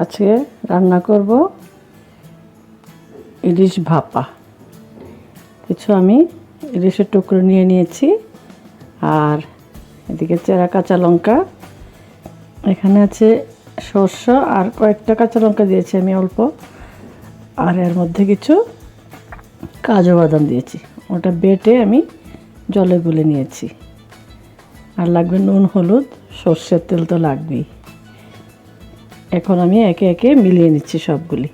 আজকে রান্না করব ইলিশ ভাপা। কিছু আমি ইলিশের টুকরো নিয়ে নিয়েছি, আর এদিকে চেরা কাঁচা লঙ্কা। এখানে আছে সর্ষ আর কয়েকটা কাঁচা লঙ্কা দিয়েছি আমি অল্প, আর এর মধ্যে কিছু কাজু বাদাম দিয়েছি। ওটা বেটে আমি জলে গুলে নিয়েছি। আর লাগবে নুন, হলুদ, সর্ষের তেল তো লাগবেই। এখন আমি একে একে মিলিয়ে নিচ্ছি সবগুলি।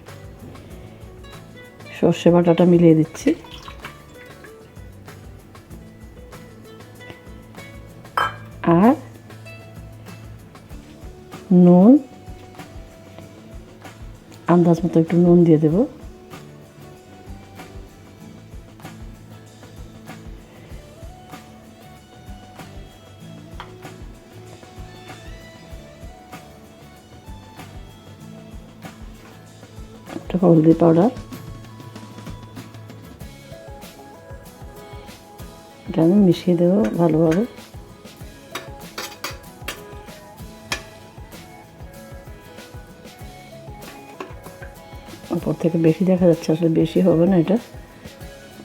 সর্ষে বাটাটা মিলিয়ে দিচ্ছি। আর নুন, আন্দাজ মতো একটু নুন দিয়ে দেবো। একটু হলদি পাউডার এটা আমি মিশিয়ে দেবো ভালোভাবে। ওপর থেকে বেশি দেখা যাচ্ছে, আসলে বেশি হবে না এটা।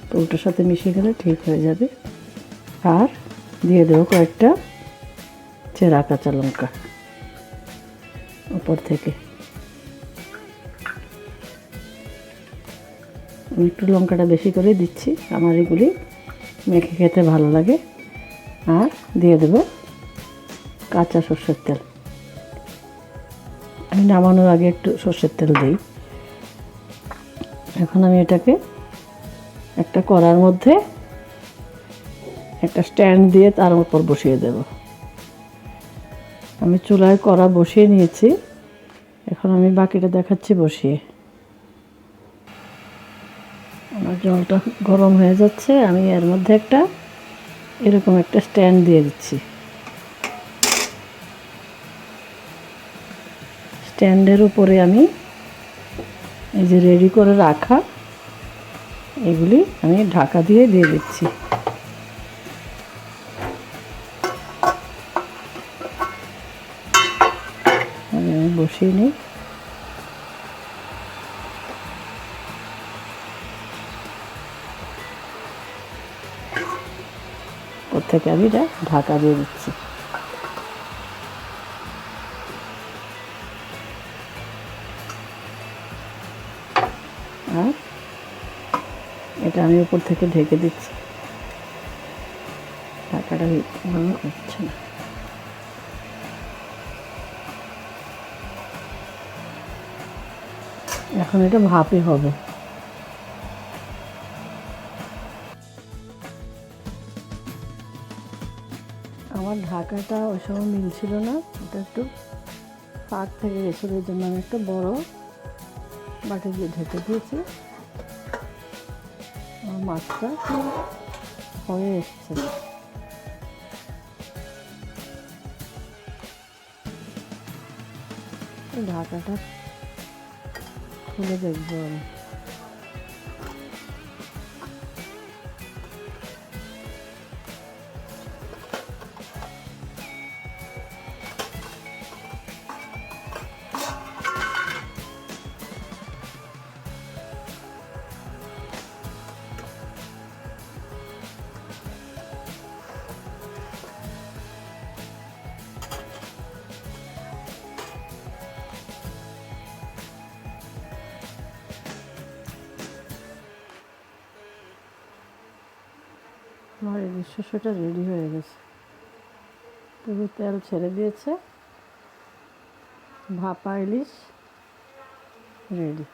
তো ওটার সাথে মিশিয়ে গেলে ঠিক হয়ে যাবে। আর দিয়ে দেবো কয়েকটা চেরা কাঁচা লঙ্কা। উপর থেকে। আমি একটু লঙ্কাটা বেশি করে দিচ্ছি, আমার এগুলি মেখে খেতে ভালো লাগে। আর দিয়ে দেব কাঁচা সর্ষের তেল। আমি নামানোর আগে একটু সর্ষের তেল দিই। এখন আমি এটাকে একটা কড়ার মধ্যে একটা স্ট্যান্ড দিয়ে তার উপর বসিয়ে দেব। আমি চুলায় কড়া বসিয়ে নিয়েছি, এখন আমি বাকিটা দেখাচ্ছি বসিয়ে। আমার জলটা গরম হয়ে যাচ্ছে, আমি এর মধ্যে একটা এরকম একটা স্ট্যান্ড দিয়ে দিচ্ছি। স্ট্যান্ডের উপরে আমি এই যে রেডি করে রাখা, এগুলি আমি ঢাকা দিয়ে দিয়ে দিচ্ছি। বসিয়ে নিই। ওর থেকে আমি এটা ঢাকা দিয়ে দিচ্ছি। আর এটা আমি উপর থেকে ঢেকে দিচ্ছি। ঢাকাটা ভালো হচ্ছে না। এখন এটা ভাপে হবে। আমার ঢাকাটা ওই সময় মিলছিল না এটা একটু ফাঁক থেকে গেছিল, এই জন্য আমি একটা বড়ো বাটি দিয়ে ঢেকে দিয়েছি। আমার মাছটা হয়ে এসছে। ঢাকাটা খুলে দেখব আমি। আমার ইলিশ শস্যটা রেডি হয়ে গেছে। পুরো তেল ছেড়ে দিয়েছে। ভাপা ইলিশ রেডি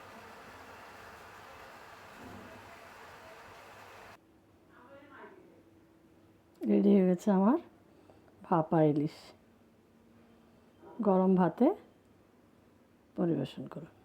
রেডি হয়ে গেছে আমার ভাপা ইলিশ। গরম ভাতে পরিবেশন করুন।